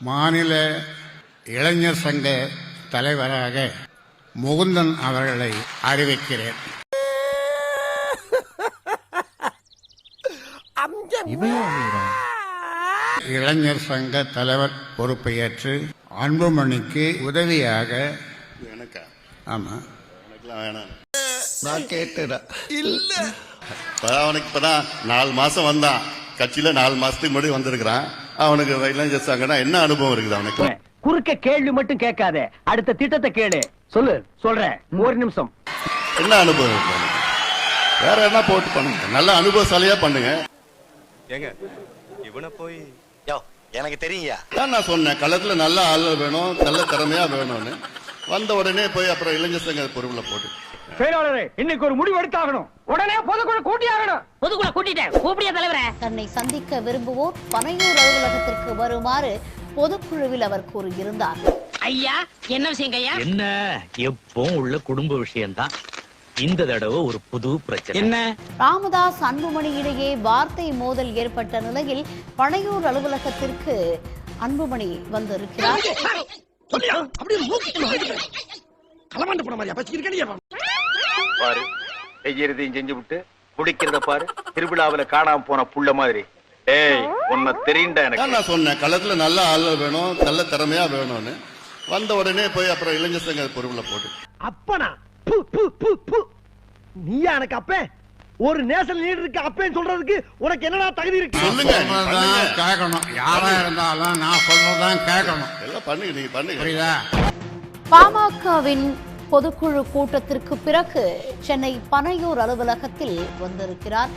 மாநில இளைஞர் சங்க தலைவராக முகுந்தன் அவர்களை அறிவிக்கிறேன். இளைஞர் சங்க தலைவர் பொறுப்பை ஏற்று அன்புமணிக்கு உதவியாக எனக்கா? ஆமா. நான் கேட்டுறேன் இப்பதான் அவனுக்கு இப்பதான் நாலு மாசம் வந்தான். கட்சியில நாலு மாசத்துக்கு முன்னாடி வந்திருக்கிறான். அவனுக்கு என்ன அனுபவம் இருக்குது அவனுக்கு? குறுக்க கேள்வி மட்டும் கேட்காத. அடுத்த திட்டத்தை கேளு. சொல்லு சொல்றேன். ஒரு நிமிஷம். என்ன அனுபவம் இருக்கு? வேற என்ன போட்டு பண்ணுங்க? நல்ல அனுபவசாலியா பண்ணுங்க. ஏங்க இவனை போய் எனக்கு தெரியுங்க நான் சொன்னேன் களத்துல நல்ல ஆள் வேணும் நல்ல திறமையா வேணும்னு. வந்த உடனே போய் அப்புறம் இளைஞர் சங்க பொறுப்புல போட்டு. செயலாளரே இன்னைக்கு ஒரு முடிவு எடுத்தாகணும். உடனே பொதுக்குழு கூட்டி ஆகணும் பொதுக்குள்ள கூட்டிட்டேன். கூப்பிடியா தலைவரே? தன்னை சந்திக்க விரும்புவோர் பனையூர் அலுவலகத்திற்கு வருமாறு பொதுக்குழுவில் அவர் கூறியிருந்தார். ஐயா என்ன விஷயம் ஐயா? என்ன? எப்பவும் உள்ள குடும்ப விஷயம்தான். இந்த தடவை ஒரு புது பிரச்சனை. என்ன? ராமதாஸ் அன்புமணி இடையே வார்த்தை மோதல் ஏற்பட்ட நிலையில் பனையூர் அலுவலகத்திற்கு அன்புமணி வந்திருக்கிறார். பாரு செய்யறதையும் செஞ்சு விட்டு குடிக்கிறத பாரு. திருவிழாவுல காணாம போன புள்ள மாதிரி. டேய் உன்னை தெரியுண்டா எனக்கு. நான் சொன்னேன்? களத்துல நல்ல ஆள் வேணும் நல்ல திறமையா வேணும்னு. வந்த உடனே போய் அப்புறம் இளைஞர் சங்க பொறுப்புல போட்டு. அப்பனா? பு, பு, பு, பு. நீயா எனக்கு அப்பே? ஒரு நேஷனல் லீடர் இருக்கு அப்பேன்னு சொல்றதுக்கு உனக்கு என்னடா தகுதி இருக்கு? சொல்லுங்க. கேட்கணும். யாரா இருந்தாலும் நான் சொல்றதுதான் கேட்கணும். பண்ணுங்க நீங்க பண்ணுங்க. புரியுதா? பாமகவின் பொதுக்குழு கூட்டத்திற்கு பிறகு சென்னை பனையூர் அலுவலகத்தில் வந்திருக்கிறார்.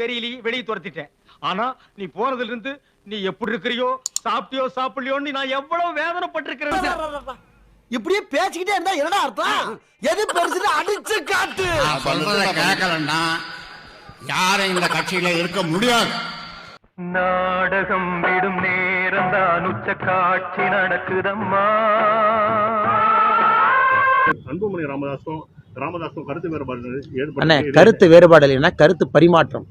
வெறியிலி வெளியே துரத்திட்டேன். ஆனா நீ போனதுல இருந்து நீ எப்படி இருக்கிறியோ சாப்பிட்டியோ சாப்பிடலையோன்னு நான் எவ்வளவு வேதனைப்பட்டிருக்கிறேன். இப்படியே பேசிக்கிட்டே இருந்தா என்னடா அர்த்தம்? எது பெருசுன்னு அடிச்சு காட்டு. நான் சொல்றதை கேட்கலன்னா யாரும் இந்த கட்சியில இருக்க முடியாது. நாடகம் விடும் நேரம் தான் உச்ச காட்சி நடக்குதம்மா. அன்புமணி ராமதாஸும் ராமதாஸும் கருத்து வேறுபாடு ஏற்பட்டு கருத்து வேறுபாடு இல்லைன்னா கருத்து பரிமாற்றம்.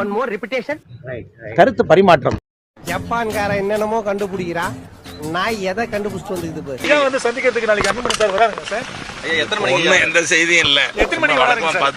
ஒன் மோர் ரிப்பிட்டேஷன் கருத்து பரிமாற்றம். ஜப்பான்காரன் என்னென்னமோ கண்டுபிடிக்கிறா. நான் எதை கண்டுபிடிச்சிட்டு வந்துக்குது பாரு. வந்து சந்திக்கிறதுக்கு நாளைக்கு அன்புமணி சார் வராங்க சார். எத்தனை மணிக்கு? எந்த செய்தியும் இல்ல. எத்தனை மணிக்கு வராங்க சார்?